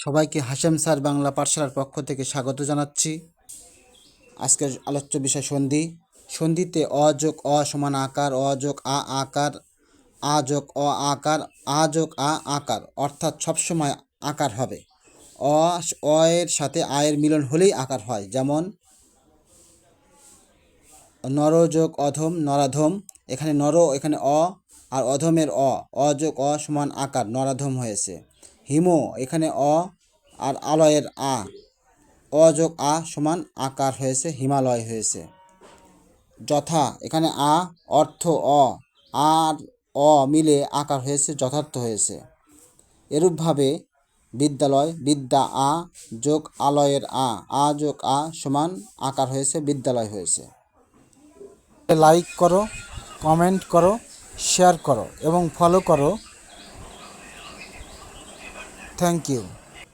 সবাইকে হাশেম স্যার বাংলা পাঠশালার পক্ষ থেকে স্বাগত জানাচ্ছি। আজকের আলোচ্য বিষয় সন্ধি। সন্ধিতে অ যোগ অ সমান আকার, অ যোগ আ আকার, আ যোগ অ আকার, আ যোগ আ আকার, অর্থাৎ সবসময় আকার হবে। অ অ এর সাথে আয়ের মিলন হলেই আকার হয়। যেমন, নর যোগ অধম, নরাধম, এখানে নর, এখানে অ, আর অধমের অ। অ যোগ অ সমান আকার, নরাধম হয়েছে। হিম, এখানে অ আর আলয়ের আ। অ যোগ আ সমান আকার হয়েছে, হিমালয় হয়েছে। যথা, এখানে আ অর্থ অ। আর অ মিলে আকার হয়েছে, যথার্থ হয়েছে। এরূপভাবে বিদ্যালয়, বিদ্যা আ যোগ আলয়ের আ। আ যোগ আ সমান আকার হয়েছে, বিদ্যালয় হয়েছে। লাইক করো, কমেন্ট করো, শেয়ার করো এবং ফলো করো। Thank you.